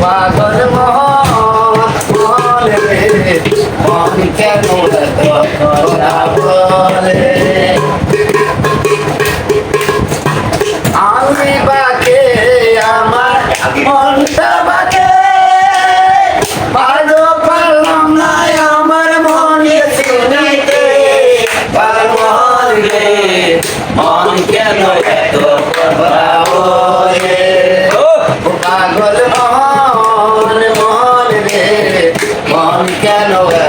পাগল মন মন কেন কথা বলে? আমি বাকে, আমার মনটা বাকে। ভালো পারলাম না, আমার মনে শুনিতে পাগল রে, মন কেন এত পাগল মন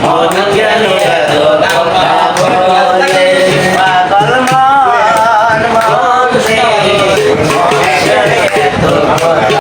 Oh,